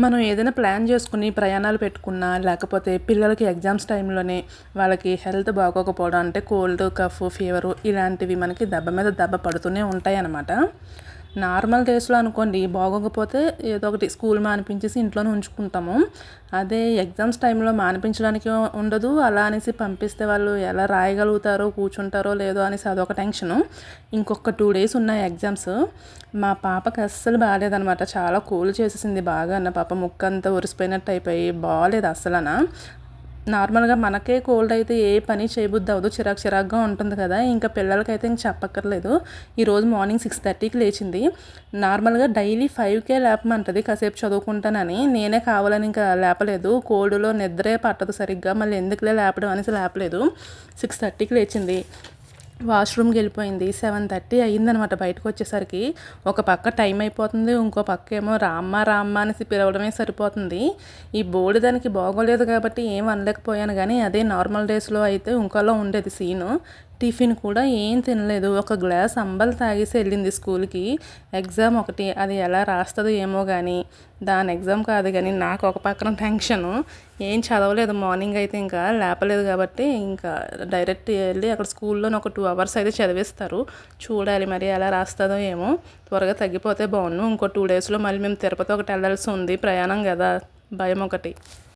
మనం ఏదైనా ప్లాన్ చేసుకుని ప్రయాణాలు పెట్టుకున్నా లేకపోతే పిల్లలకి ఎగ్జామ్స్ టైంలోనే వాళ్ళకి హెల్త్ బాగోకపోవడం అంటే కోల్డ్ కఫ్ ఫీవరు ఇలాంటివి మనకి దెబ్బ మీద దెబ్బ పడుతూనే ఉంటాయి అన్నమాట నార్మల్ డేస్లో అనుకోండి బాగోకపోతే ఏదో ఒకటి స్కూల్ మానిపించేసి ఇంట్లోనే ఉంచుకుంటాము. అదే ఎగ్జామ్స్ టైంలో మానిపించడానికి ఉండదు. అలా అనేసి పంపిస్తే వాళ్ళు ఎలా రాయగలుగుతారో కూర్చుంటారో లేదో అనేసి అదొక టెన్షను. ఇంకొక టూ డేస్ ఉన్నాయి ఎగ్జామ్స్. మా పాపకి అస్సలు బాగాలేదనమాట చాలా కూల్ చేసేసింది బాగా అన్న పాప. ముక్కంతా అంతా అయిపోయి బాగాలేదు అస్సలనా. నార్మల్గా మనకే కోల్డ్ అయితే ఏ పని చేయబుద్ది అవ్వదు చిరాకు చిరాకుగా ఉంటుంది కదా. ఇంకా పిల్లలకైతే ఇంక చెప్పక్కర్లేదు. ఈరోజు మార్నింగ్ సిక్స్ థర్టీకి లేచింది. నార్మల్గా డైలీ ఫైవ్కే లేపమంటుంది కాసేపు చదువుకుంటానని. నేనే కావాలని ఇంకా లేపలేదు. కోల్డ్లో నిద్రే పట్టదు సరిగ్గా. మళ్ళీ ఎందుకులే లేపడం అనేసి లేపలేదు. సిక్స్ థర్టీకి లేచింది. వాష్రూమ్కి వెళ్ళిపోయింది. సెవెన్ థర్టీ అయ్యిందనమాట బయటకు వచ్చేసరికి. ఒక పక్క టైం అయిపోతుంది ఇంకో పక్క ఏమో రామ్మ రామ్మ అనేసి పిలవడమే సరిపోతుంది. ఈ బోర్డు దానికి బాగోలేదు కాబట్టి ఏం అనలేకపోయాను. కానీ అదే నార్మల్ డేస్లో అయితే ఇంకోలా ఉండేది సీను. టిఫిన్ కూడా ఏం తినలేదు. ఒక గ్లాస్ అంబలు తాగేసి వెళ్ళింది స్కూల్కి. ఎగ్జామ్ ఒకటి అది ఎలా రాస్తుందో ఏమో కానీ దాని ఎగ్జామ్ కాదు కానీ నాకు ఒక పక్కన టెన్షను. ఏం చదవలేదు మార్నింగ్ అయితే ఇంకా లేపలేదు కాబట్టి ఇంకా డైరెక్ట్ వెళ్ళి అక్కడ స్కూల్లో ఒక టూ అవర్స్ అయితే చదివిస్తారు. చూడాలి మరి ఎలా రాస్తుందో ఏమో. త్వరగా తగ్గిపోతే బాగుండు. ఇంకో టూ డేస్లో మళ్ళీ మేము తిరుపతి ఒకటి వెళ్ళాల్సి ఉంది. ప్రయాణం కదా. భయం ఒకటి.